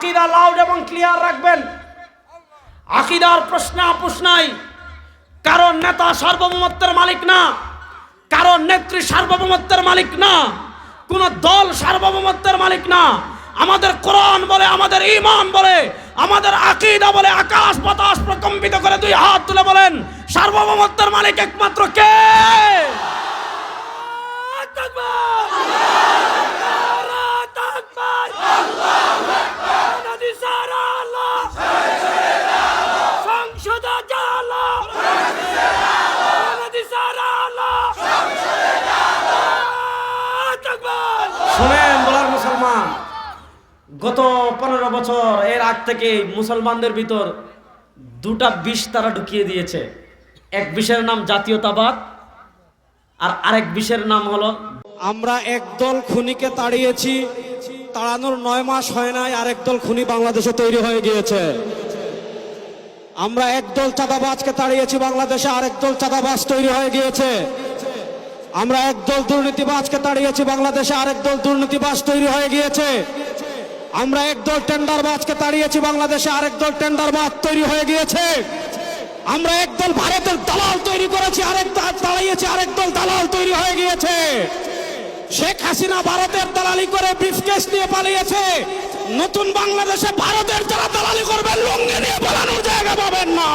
আকিদা লাউড এবং ক্লিয়ার রাখবেন। আকিদার প্রশ্ন আপোষ নাই। কারণ নেতা সার্বভৌমত্বের মালিক না। কারণ নেত্রী সার্বভৌমত্বের মালিক না। কোন দল সার্বভৌমত্বের মালিক না। আমাদের কোরআন বলে, আমাদের ইমান বলে, আমাদের আকিদা বলে, আকাশ বাতাস প্রকম্পিত করে দুই হাত তুলে বলেন, সার্বভৌমত্বের মালিক একমাত্র কে? শোনেন, বলার মুসলমান, গত পনেরো বছর এর আগ থেকে মুসলমানদের ভিতর দুটা বিষ তারা ঢুকিয়ে দিয়েছে। এক বিষের নাম জাতীয়তাবাদ, আর আরেক বিষের নাম হলো আমরা একদল খুনিকে তাড়িয়েছি, তাড়ানোর নয় মাস হয় নাই, আরেক দল খুনি বাংলাদেশে তৈরি হয়ে গিয়েছে। আমরা একদল চাঁদাবাজকে তাড়িয়েছি বাংলাদেশে, আরেক দল চাঁদাবাজ তৈরি হয়ে গিয়েছে। আমরা একদল দুর্নীতিবাজকে তাড়িয়েছি, বাংলাদেশে আরেক দল দুর্নীতিবাজ তৈরি হয়ে গিয়েছে। আমরা একদল টেন্ডারবাজকে তাড়িয়েছি, বাংলাদেশে আরেক দল টেন্ডারবাজ তৈরি হয়ে গিয়েছে। আমরা একদল ভারতের দালাল তৈরি করেছি, আরেক দাঁড়িয়েছি আরেক দল দালাল তৈরি হয়ে গিয়েছে। শেখ হাসিনা ভারতের দালালি করে ব্রিফকেস নিয়ে পালিয়েছে। নতুন বাংলাদেশে ভারতের যারা দালালি করবে লঙ্গে নিয়ে পালানোর জায়গা পাবেন না।